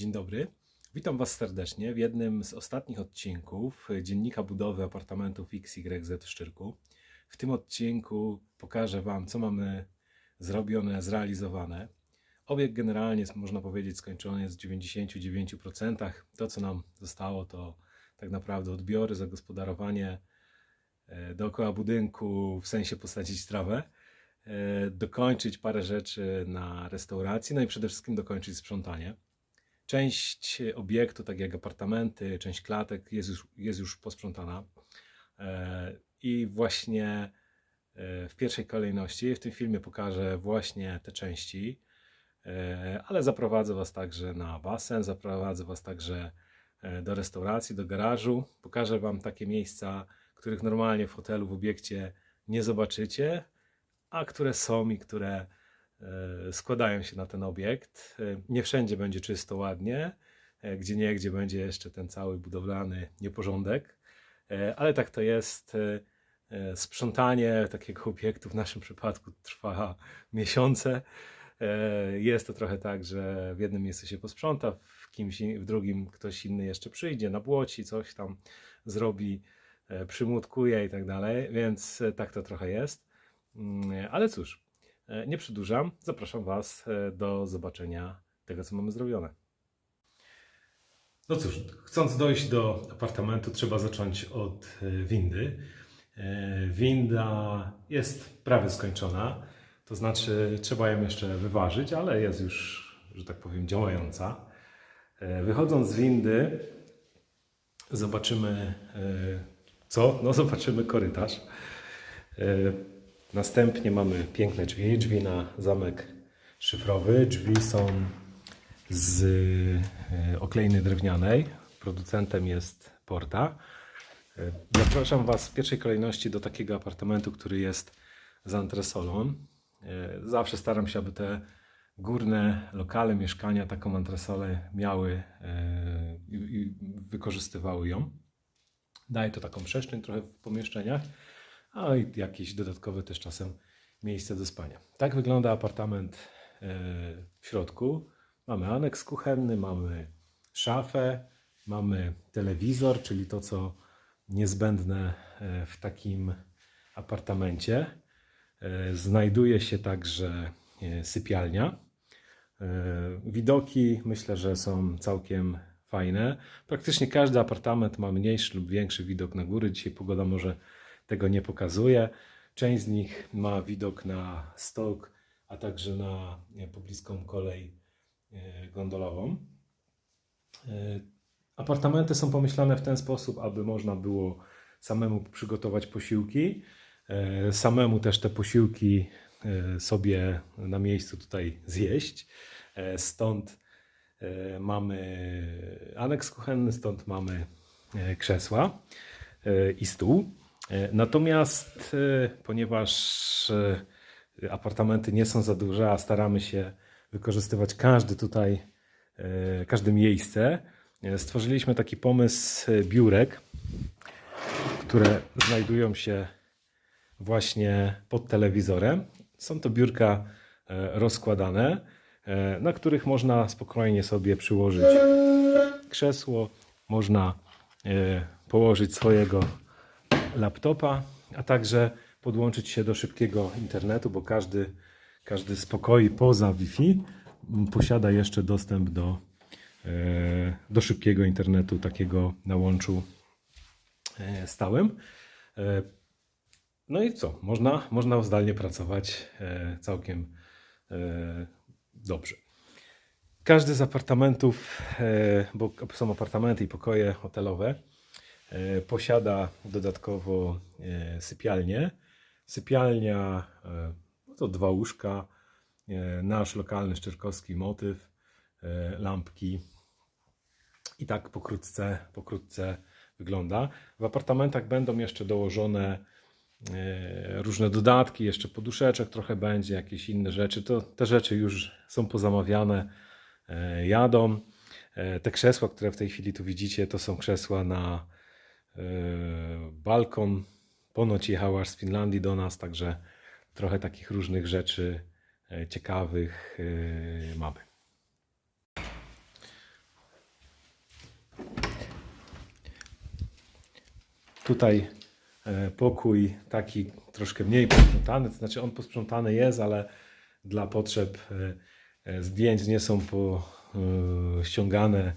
Dzień dobry. Witam Was serdecznie w jednym z ostatnich odcinków dziennika budowy apartamentów XYZ w Szczyrku. W tym odcinku pokażę Wam, co mamy zrobione, zrealizowane. Obiekt generalnie można powiedzieć, skończony jest w 99%. To, co nam zostało, to tak naprawdę odbiory, zagospodarowanie e, dookoła budynku, w sensie posadzić trawę, e, dokończyć parę rzeczy na restauracji, no i przede wszystkim dokończyć sprzątanie. Część obiektu, tak jak apartamenty, część klatek jest już, jest już posprzątana. E, I właśnie e, w pierwszej kolejności w tym filmie pokażę właśnie te części, E, ale zaprowadzę Was także na basen, zaprowadzę Was także do restauracji, do garażu. Pokażę Wam takie miejsca, których normalnie w hotelu, w obiekcie nie zobaczycie, a które są i które składają się na ten obiekt. E, Nie wszędzie będzie czysto, ładnie, e, gdzie nie, gdzie będzie jeszcze ten cały budowlany nieporządek, E, ale tak to jest. e, e, Sprzątanie takiego obiektu w naszym przypadku trwa miesiące. E, Jest to trochę tak, że w jednym miejscu się posprząta, w, kimś, w drugim ktoś inny jeszcze przyjdzie, nabłoci, coś tam zrobi, e, przymutkuje i tak dalej, więc e, tak to trochę jest. Mm, Ale cóż, e, nie przedłużam, zapraszam Was e, do zobaczenia tego, co mamy zrobione. No cóż, chcąc dojść do apartamentu, trzeba zacząć od e, windy. E, Winda jest prawie skończona, to znaczy trzeba ją jeszcze wyważyć, ale jest już, że tak powiem, działająca. E, Wychodząc z windy, zobaczymy e, co? No, zobaczymy korytarz. Następnie mamy piękne drzwi, drzwi na zamek szyfrowy. Drzwi są z e, oklejny drewnianej. Producentem jest Porta. E, Zapraszam Was w pierwszej kolejności do takiego apartamentu, który jest z antresolą. E, Zawsze staram się, aby te górne lokale, mieszkania taką antresolę miały i wykorzystywały ją. Daje to taką przestrzeń trochę w pomieszczeniach, a i jakieś dodatkowe też czasem miejsce do spania. Tak wygląda apartament e, w środku. Mamy aneks kuchenny, mamy szafę, mamy telewizor, czyli to, co niezbędne e, w takim apartamencie. E, Znajduje się także sypialnia. Widoki myślę, że są całkiem fajne. Praktycznie każdy apartament ma mniejszy lub większy widok na góry. Dzisiaj pogoda może tego nie pokazuje. Część z nich ma widok na stok, a także na pobliską kolej e, gondolową. E, Apartamenty są pomyślane w ten sposób, aby można było samemu przygotować posiłki, e, samemu też te posiłki sobie na miejscu tutaj zjeść. Stąd mamy aneks kuchenny, stąd mamy krzesła i stół. E, Natomiast e, ponieważ e, apartamenty nie są za duże, a staramy się wykorzystywać każdy tutaj, każde miejsce, stworzyliśmy taki pomysł biurek, które znajdują się właśnie pod telewizorem. Są to biurka rozkładane, na których można spokojnie sobie przyłożyć krzesło, można położyć swojego laptopa, a także podłączyć się do szybkiego internetu, bo każdy, każdy z pokoi poza Wi-Fi posiada jeszcze dostęp do, e, do szybkiego internetu, takiego na łączu e, stałym. E, No i co? Można, można zdalnie pracować całkiem dobrze. Każdy z apartamentów, bo są apartamenty i pokoje hotelowe, posiada dodatkowo e, sypialnię. Sypialnia e, no to dwa łóżka, e, nasz lokalny szczyrkowski motyw, e, lampki. I tak pokrótce, pokrótce wygląda. W apartamentach będą jeszcze dołożone e, różne dodatki, jeszcze poduszeczek trochę będzie, jakieś inne rzeczy. To te rzeczy już są pozamawiane, e, jadą. E, Te krzesła, które w tej chwili tu widzicie, to są krzesła na e, E, balkon. Ponoć jechała z Finlandii do nas, także trochę takich różnych rzeczy e, ciekawych e, mamy. Tutaj pokój taki troszkę mniej posprzątany, to znaczy on posprzątany jest, ale dla potrzeb zdjęć nie są po ściągane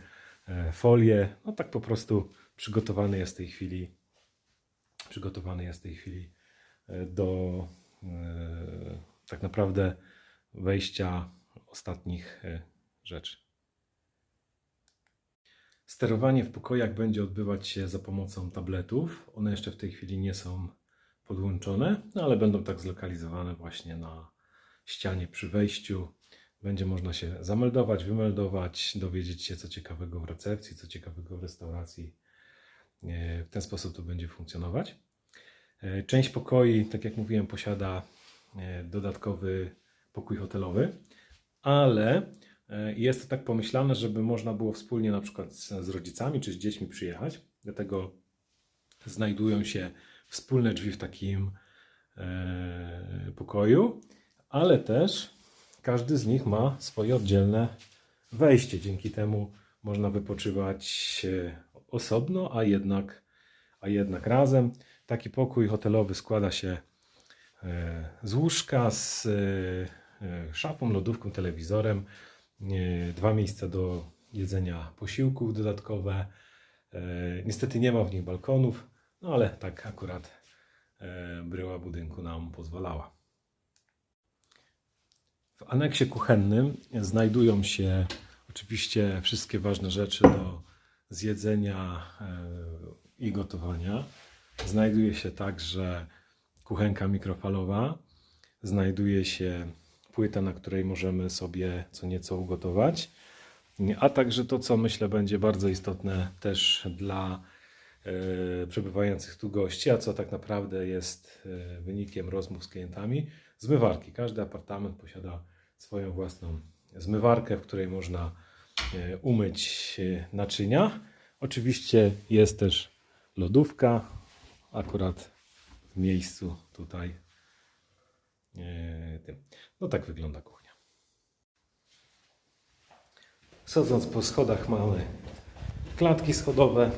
folie. No tak po prostu przygotowany jest w tej chwili przygotowany jest w tej chwili e, do e, tak naprawdę wejścia ostatnich e, rzeczy. Sterowanie w pokojach będzie odbywać się za pomocą tabletów. One jeszcze w tej chwili nie są podłączone, no ale będą tak zlokalizowane właśnie na ścianie przy wejściu. Będzie można się zameldować, wymeldować, dowiedzieć się co ciekawego w recepcji, co ciekawego w restauracji. E, W ten sposób to będzie funkcjonować. E, Część pokoi, tak jak mówiłem, posiada e, dodatkowy pokój hotelowy, ale jest to tak pomyślane, żeby można było wspólnie na przykład z, rodzicami czy z dziećmi przyjechać. Dlatego znajdują się wspólne drzwi w takim pokoju, ale też każdy z nich ma swoje oddzielne wejście. Dzięki temu można wypoczywać osobno, a jednak, a jednak razem. Taki pokój hotelowy składa się e, z łóżka, z e, e, szafą, lodówką, telewizorem, dwa miejsca do jedzenia posiłków dodatkowe. Niestety nie ma w nich balkonów, no ale tak akurat bryła budynku nam pozwalała. W aneksie kuchennym znajdują się oczywiście wszystkie ważne rzeczy do zjedzenia e, i gotowania. Znajduje się także kuchenka mikrofalowa, znajduje się płyta, na której możemy sobie co nieco ugotować, a także to, co myślę będzie bardzo istotne też dla e, przebywających tu gości, a co tak naprawdę jest e, wynikiem rozmów z klientami, zmywarki. Każdy apartament posiada swoją własną zmywarkę, w której można umyć e, naczynia. Oczywiście jest też lodówka, akurat w miejscu tutaj. e. No tak wygląda kuchnia. Schodząc po schodach mamy klatki schodowe.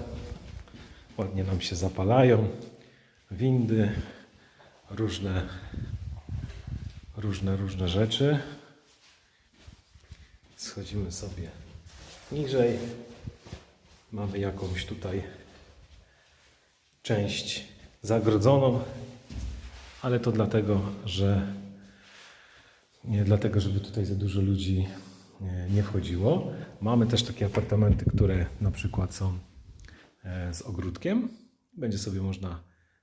Ładnie nam się zapalają. Windy, różne, różne, różne rzeczy. Schodzimy sobie niżej. Mamy jakąś tutaj część zagrodzoną, ale to dlatego, że nie dlatego, żeby tutaj za dużo ludzi e, nie wchodziło. Mamy też takie apartamenty, które na przykład są e, z ogródkiem. Będzie sobie można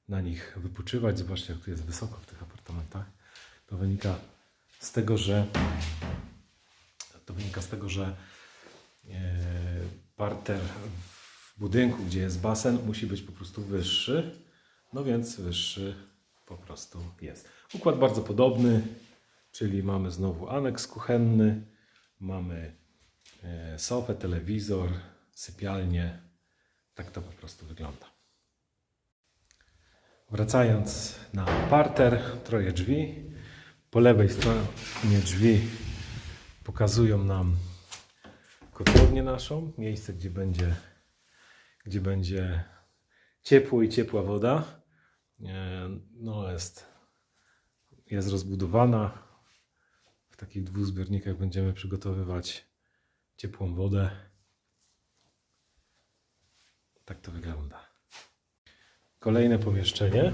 na nich wypoczywać. Zobaczcie, jak tu jest wysoko w tych apartamentach. To wynika z tego, że to wynika z tego, że parter w budynku, gdzie jest basen, musi być po prostu wyższy. No więc wyższy po prostu jest. Układ bardzo podobny, czyli mamy znowu aneks kuchenny, mamy e, sofę, telewizor, sypialnię. Tak to po prostu wygląda. Wracając na parter, troje drzwi. Po lewej stronie drzwi pokazują nam kotłownię naszą, miejsce, gdzie będzie, gdzie będzie ciepło i ciepła woda. E, No jest, jest rozbudowana. W takich dwóch zbiornikach będziemy przygotowywać ciepłą wodę. Tak to wygląda. Kolejne pomieszczenie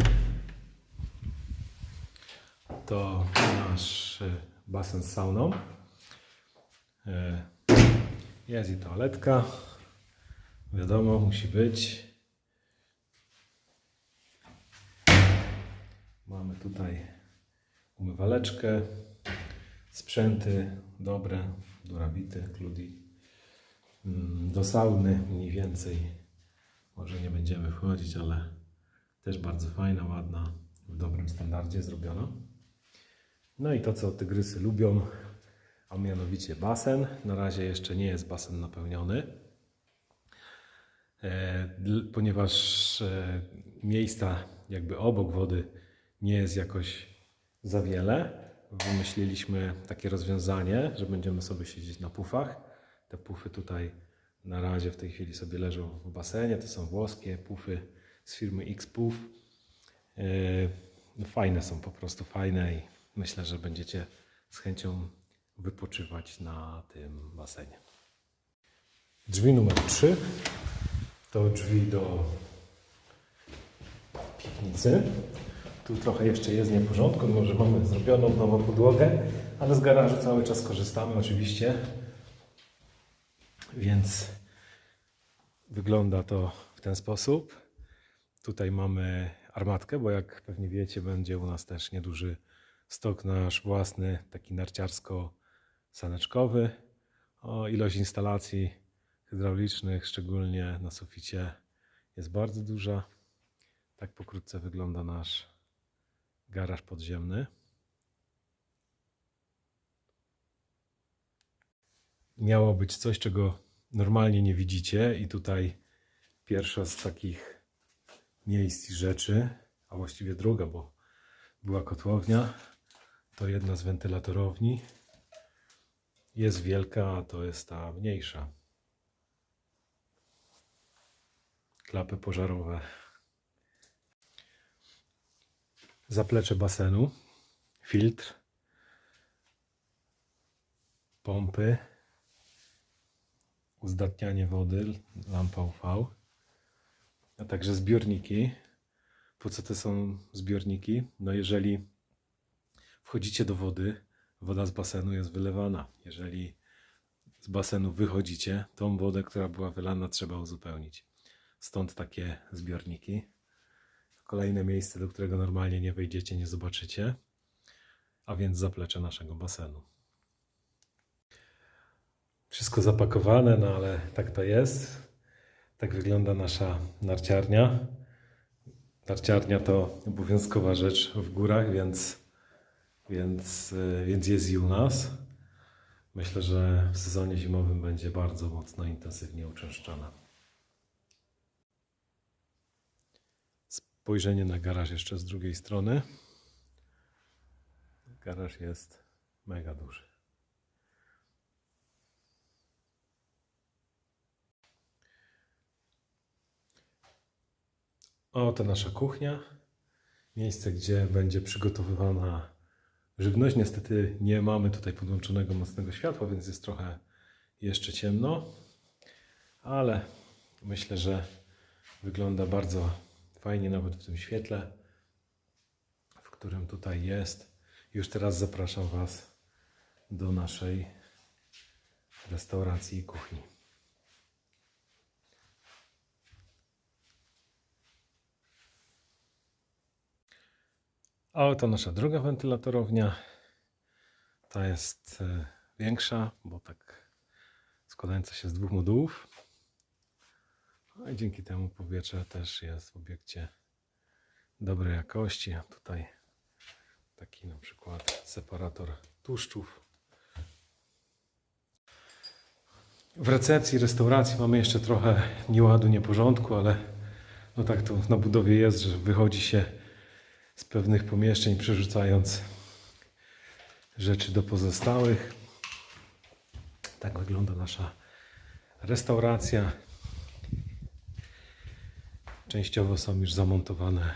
to nasz e, basen z sauną. Jest i toaletka. Wiadomo, musi być. Mamy tutaj umywaleczkę, sprzęty dobre, durabity, kludi. Mm, Do sauny mniej więcej może nie będziemy wchodzić, ale też bardzo fajna, ładna, w dobrym standardzie zrobiona. No i to, co tygrysy lubią, a mianowicie basen. Na razie jeszcze nie jest basen napełniony, e, ponieważ e, miejsca jakby obok wody nie jest jakoś za wiele. Wymyśliliśmy takie rozwiązanie, że będziemy sobie siedzieć na pufach. Te pufy tutaj na razie w tej chwili sobie leżą w basenie. To są włoskie pufy z firmy Xpoof. E, no Fajne są, po prostu fajne i myślę, że będziecie z chęcią wypoczywać na tym basenie. Drzwi numer 3 to drzwi do piwnicy. Tu trochę jeszcze jest nieporządku, mimo że mamy zrobioną nową podłogę, ale z garażu cały czas korzystamy oczywiście. Więc wygląda to w ten sposób. Tutaj mamy armatkę, bo jak pewnie wiecie, będzie u nas też nieduży stok nasz własny, taki narciarsko-saneczkowy. O, ilość instalacji hydraulicznych, szczególnie na suficie, jest bardzo duża. Tak pokrótce wygląda nasz garaż podziemny. Miało być coś, czego normalnie nie widzicie, i tutaj pierwsza z takich miejsc i rzeczy, a właściwie druga, bo była kotłownia, to jedna z wentylatorowni. Jest wielka, a to jest ta mniejsza. Klapy pożarowe. Zaplecze basenu, filtr, pompy, uzdatnianie wody, lampa UV, a także zbiorniki. Po co to są zbiorniki? No jeżeli wchodzicie do wody, woda z basenu jest wylewana. Jeżeli z basenu wychodzicie, tą wodę, która była wylana, trzeba uzupełnić. Stąd takie zbiorniki. Kolejne miejsce, do którego normalnie nie wejdziecie, nie zobaczycie, a więc zaplecze naszego basenu. Wszystko zapakowane, no ale tak to jest. Tak wygląda nasza narciarnia. Narciarnia to obowiązkowa rzecz w górach, więc, więc, y, więc jest i u nas. Myślę, że w sezonie zimowym będzie bardzo mocno, intensywnie uczęszczana. Spojrzenie na garaż jeszcze z drugiej strony. Garaż jest mega duży. O, to nasza kuchnia. Miejsce, gdzie będzie przygotowywana żywność. Niestety nie mamy tutaj podłączonego mocnego światła, więc jest trochę jeszcze ciemno. Ale myślę, że wygląda bardzo fajnie nawet w tym świetle, w którym tutaj jest. Już teraz zapraszam Was do naszej restauracji i kuchni. A oto nasza druga wentylatorownia. Ta jest e, większa, bo tak składająca się z dwóch modułów. No i dzięki temu powietrze też jest w obiekcie dobrej jakości. A tutaj taki na przykład separator tłuszczów. W recepcji, restauracji mamy jeszcze trochę nieładu, nieporządku, ale no tak to na budowie jest, że wychodzi się z pewnych pomieszczeń, przerzucając rzeczy do pozostałych. Tak wygląda nasza restauracja. Częściowo są już zamontowane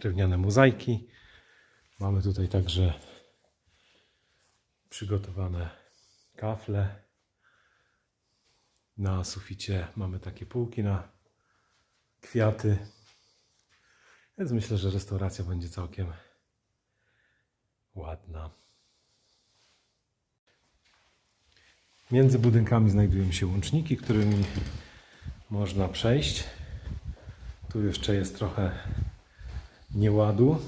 drewniane mozaiki. Mamy tutaj także przygotowane kafle. Na suficie mamy takie półki na kwiaty. Więc myślę, że restauracja będzie całkiem ładna. Między budynkami znajdują się łączniki, którymi można przejść. Tu jeszcze jest trochę nieładu.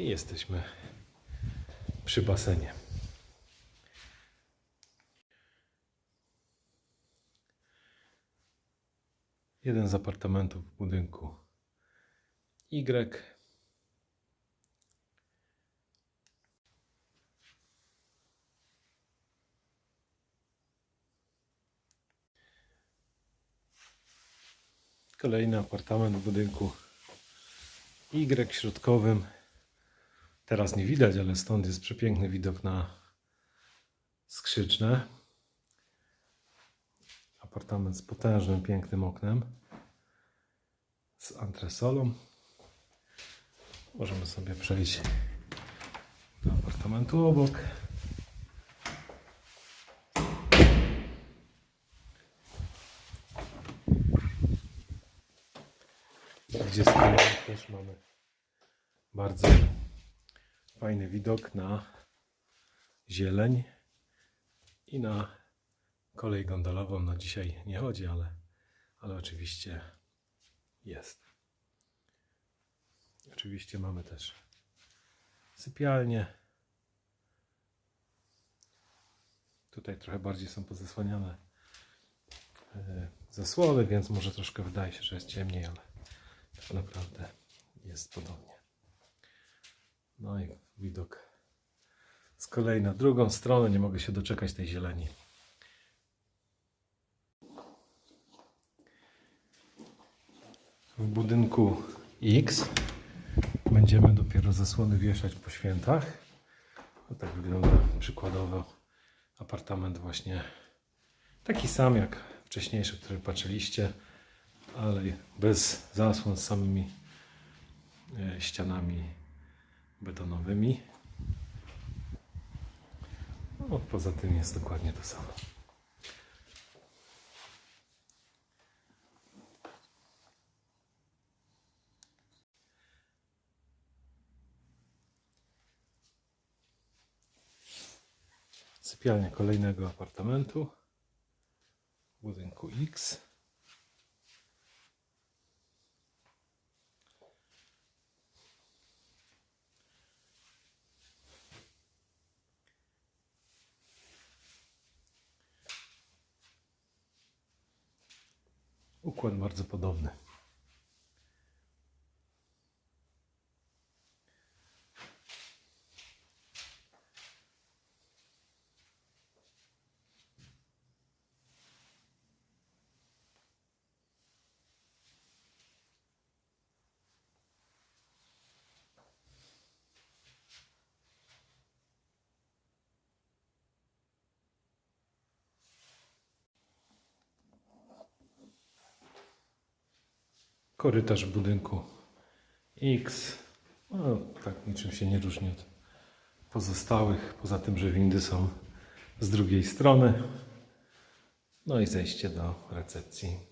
I jesteśmy przy basenie. Jeden z apartamentów w budynku Y. Kolejny apartament w budynku Y środkowym. Teraz nie widać, ale stąd jest przepiękny widok na skrzyczne. Apartament z potężnym, pięknym oknem. Z antresolą. Możemy sobie przejść do apartamentu obok. Gdzie z też mamy bardzo fajny widok na zieleń i na kolej gondolową. No dzisiaj nie chodzi, ale, ale oczywiście jest. Oczywiście mamy też sypialnię. Tutaj trochę bardziej są pozasłaniane e, zasłony, więc może troszkę wydaje się, że jest ciemniej, ale tak naprawdę jest podobnie. No i widok z kolei na drugą stronę. Nie mogę się doczekać tej zieleni. W budynku X będziemy dopiero zasłony wieszać po świętach. O tak wygląda przykładowo apartament właśnie taki sam jak wcześniejszy, który patrzyliście, ale bez zasłon z samymi e, ścianami betonowymi. No, poza tym jest dokładnie to samo. Sypialnia kolejnego apartamentu w budynku X. Układ bardzo podobny. Korytarz budynku X. No, tak niczym się nie różni od pozostałych, poza tym, że windy są z drugiej strony. No i zejście do recepcji.